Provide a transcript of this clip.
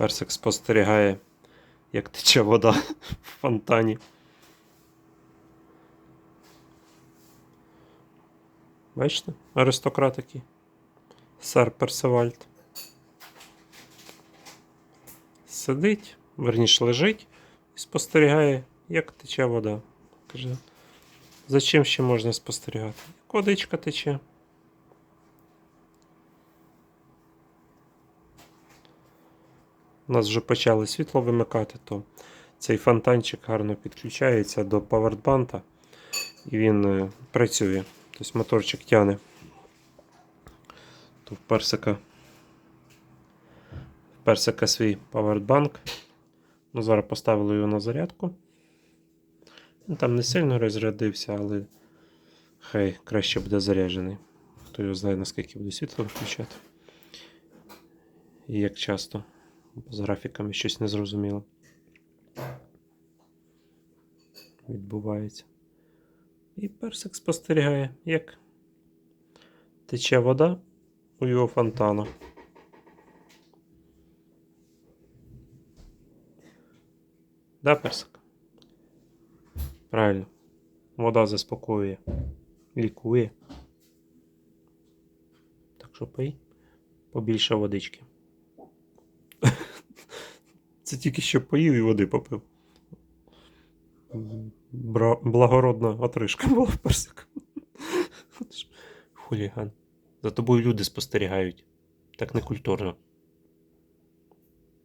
Персик спостерігає, як тече вода в фонтані. Бачите? Аристократ такий. Сер Персевальд. Сидить, верніше лежить і спостерігає, як тече вода. Каже, за чим ще можна спостерігати? Водичка тече. У нас вже почали світло вимикати, то цей фонтанчик гарно підключається до павербанта і він е, працює. Тобто моторчик тяне. То в персика. В персика свій павербанк. Ну, зараз поставили його на зарядку. Він там не сильно розрядився, але хай краще буде заряджений. Хто його знає, наскільки буде світло включати. І як часто. З графіками щось незрозуміло. Відбувається. І персик спостерігає, як тече вода у його фонтану. Да, персик? Правильно. Вода заспокоює, лікує. Так що пий побільше водички. Це тільки що поїв і води попив. Бра... Благородна отрижка була в персику. Хуліган. За тобою люди спостерігають. Так не культурно.